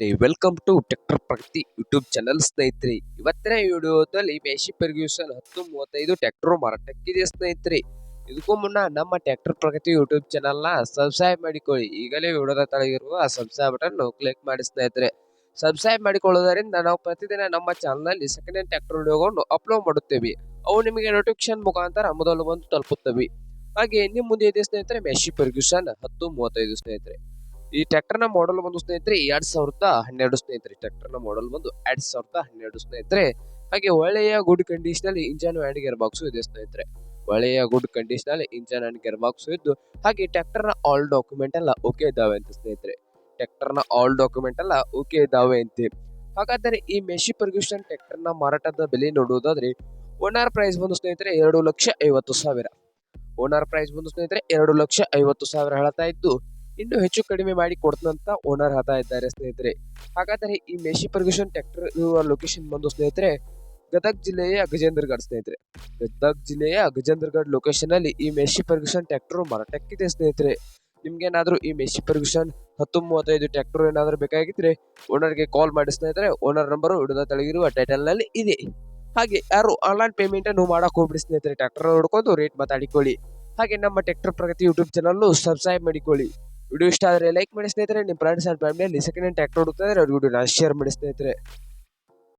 ಸ್ನೇಹಿತರೆ welcome to tractor Pragati YouTube channel ಸ್ನೇಹಿತರೆ. ಇವತ್ತಿನ ವಿಡಿಯೋದಲ್ಲಿ ಮೇಶಿ ಪರ್ಗ್ಯೂಷನ್ ಹತ್ತು ಮೂವತ್ತೈದು ಟ್ರ್ಯಾಕ್ಟರ್ ಮಾರಾಟಕ್ಕಿದೆ ಸ್ನೇಹಿತರೆ. ಇದಕ್ಕೂ ಮುನ್ನ ನಮ್ಮ ಟ್ರ್ಯಾಕ್ಟರ್ ಪ್ರಗತಿ ಯೂಟ್ಯೂಬ್ ಚಾನಲ್ನ ಸಬ್ಸ್ಕ್ರೈಬ್ ಮಾಡಿಕೊಳ್ಳಿ. ಈಗಲೇ ವಿಡಿಯೋದ ತಳಗಿರುವ ಸಬ್ಸ್ಕ್ರೈಬ್ ಬಟನ್ ಕ್ಲಿಕ್ ಮಾಡಿ ಸ್ನೇಹಿತರೆ. ಸಬ್ಸ್ಕ್ರೈಬ್ ಮಾಡಿಕೊಳ್ಳುವುದರಿಂದ ನಾವು ಪ್ರತಿದಿನ ನಮ್ಮ ಚಾನಲ್ನಲ್ಲಿ ಸೆಕೆಂಡ್ ಹ್ಯಾಂಡ್ ಟ್ರ್ಯಾಕ್ಟರ್ ವಿಡಿಯೋಗಳನ್ನು ಅಪ್ಲೋಡ್ ಮಾಡುತ್ತೇವೆ. ಅವು ನಿಮಗೆ ನೋಟಿಫಿಕೇಶನ್ ಮುಖಾಂತರ ಮೊದಲು ಬಂದು ತಲುಪುತ್ತವೆ. ಹಾಗೆ, ನಿಮ್ಮ ಮುಂದೆ ಇದೆ ಸ್ನೇಹಿತರೆ ಮೆಶಿ ಪರ್ಗ್ಯೂಷನ್ ಹತ್ತು ಮೂವತ್ತೈದು ಸ್ನೇಹಿತರೆ. ಈ ಟ್ರ್ಯಾಕ್ಟರ್ನ ಮಾಡಲ್ ಬಂದು ಸ್ನೇಹಿತರೆ, ಎರಡ್ ಸಾವಿರದ ಹನ್ನೆರಡು ಸ್ನೇಹಿತರೆ. ಟ್ರ್ಯಾಕ್ಟರ್ನ ಮಾಡಲ್ ಬಂದು ಎರಡ್ ಸಾವಿರದ ಹನ್ನೆರಡು ಸ್ನೇಹಿತರೆ. ಹಾಗೆ ಒಳ್ಳೆಯ ಗುಡ್ ಕಂಡೀಷನ್ ಅಲ್ಲಿ ಇಂಜನ್ ಅಂಡ್ ಗೇರ್ ಬಾಕ್ಸ್ ಇದೆ ಸ್ನೇಹಿತರೆ. ಒಳ್ಳೆಯ ಗುಡ್ ಕಂಡೀಷನ್ ಅಲ್ಲಿ ಇಂಜನ್ ಅಂಡ್ ಗೇರ್ ಬಾಕ್ಸ್ ಇದ್ದು, ಹಾಗೆ ಟ್ರ್ಯಾಕ್ಟರ್ನ ಆಲ್ ಡಾಕ್ಯುಮೆಂಟ್ ಎಲ್ಲ ಓಕೆ ಇದ್ದಾವೆ ಅಂತ ಸ್ನೇಹಿತರೆ. ಟ್ರ್ಯಾಕ್ಟರ್ನ ಆಲ್ ಡಾಕ್ಯುಮೆಂಟ್ ಎಲ್ಲ ಓಕೆ ಇದ್ದಾವೆ ಅಂತ. ಹಾಗಾದರೆ ಈ ಮೆಶಿ ಪರ್ಗ್ಯೂಷನ್ ಟ್ರ್ಯಾಕ್ಟರ್ನ ಮಾರಾಟದ ಬೆಲೆ ನೋಡುವುದಾದ್ರೆ ಓನರ್ ಪ್ರೈಸ್ ಬಂದು ಸ್ನೇಹಿತರೆ ಎರಡು ಲಕ್ಷ ಐವತ್ತು ಸಾವಿರ. ಓನರ್ ಪ್ರೈಸ್ ಬಂದು ಸ್ನೇಹಿತರೆ ಎರಡು ಲಕ್ಷ ಐವತ್ತು ಸಾವಿರ ಹೇಳ್ತಾ ಇದ್ದು ಇನ್ನು ಹೆಚ್ಚು ಕಡಿಮೆ ಮಾಡಿ ಕೊಡ್ತಂತ ಓನರ್ ಆತ ಇದ್ದಾರೆ ಸ್ನೇಹಿತರೆ. ಹಾಗಾದರೆ ಈ ಮೇಶಿ ಪರ್ಗೂಷನ್ ಟ್ರ್ಯಾಕ್ಟರ್ ಇರುವ ಲೊಕೇಶನ್ ಬಂದು ಸ್ನೇಹಿತರೆ, ಗದಗ್ ಜಿಲ್ಲೆಯ ಗಜೇಂದ್ರಗಢ ಸ್ನೇಹಿತರೆ. ಗದಗ ಜಿಲ್ಲೆಯ ಗಜೇಂದ್ರಗಢ ಲೊಕೇಶನ್ ಅಲ್ಲಿ ಈ ಮೇಶಿ ಪರ್ಗೂಷನ್ ಟ್ರ್ಯಾಕ್ಟರ್ ಮಾರಾಟಕ್ಕಿದೆ ಸ್ನೇಹಿತರೆ. ನಿಮ್ಗೇನಾದ್ರೂ ಈ ಮೇಶಿ ಪರ್ಗೂಷನ್ ಹತ್ತು ಮೂವತ್ತೈದು ಟ್ರ್ಯಾಕ್ಟರ್ ಏನಾದರೂ ಬೇಕಾಗಿದ್ರೆ ಓನರ್ಗೆ ಕಾಲ್ ಮಾಡಿ ಸ್ನೇಹಿತರೆ. ಓನರ್ ನಂಬರು ಹಿಡಿದ ತೆಳಗಿರುವ ಟೈಟಲ್ನಲ್ಲಿ ಇದೆ. ಹಾಗೆ ಯಾರು ಆನ್ಲೈನ್ ಪೇಮೆಂಟ್ ಅನ್ನು ಮಾಡಕ್ ಹೋಗ್ಬಿಡಿ ಸ್ನೇಹಿತರೆ. ಟ್ರ್ಯಾಕ್ಟರ್ ನೋಡ್ಕೊಂಡು ರೇಟ್ ಮಾತಾಡಿಕೊಳ್ಳಿ. ಹಾಗೆ ನಮ್ಮ tractor Pragati YouTube channel subscribe ಮಾಡಿಕೊಳ್ಳಿ. ವಿಡಿಯೋ ಇಷ್ಟ ಆದರೆ ಲೈಕ್ ಮಾಡಿ ಸ್ನೇಹಿತರೆ ನಿಮ್ಮ ಫ್ರೆಂಡ್ಸ್ ಅಂಡ್ ಫ್ಯಾಮಿಲಿಯಲ್ಲಿ ಸೆಕೆಂಡ್ ಹ್ಯಾಂಡ್ ಟ್ರ್ಯಾಕ್ಟರ್ ಹುಡುಕ್ತಾರೆ ಅವ್ರಿಗೆ ವಿಡಿಯೋನ ಶೇರ್ ಮಾಡಿ ಸ್ನೇಹಿತರೆ.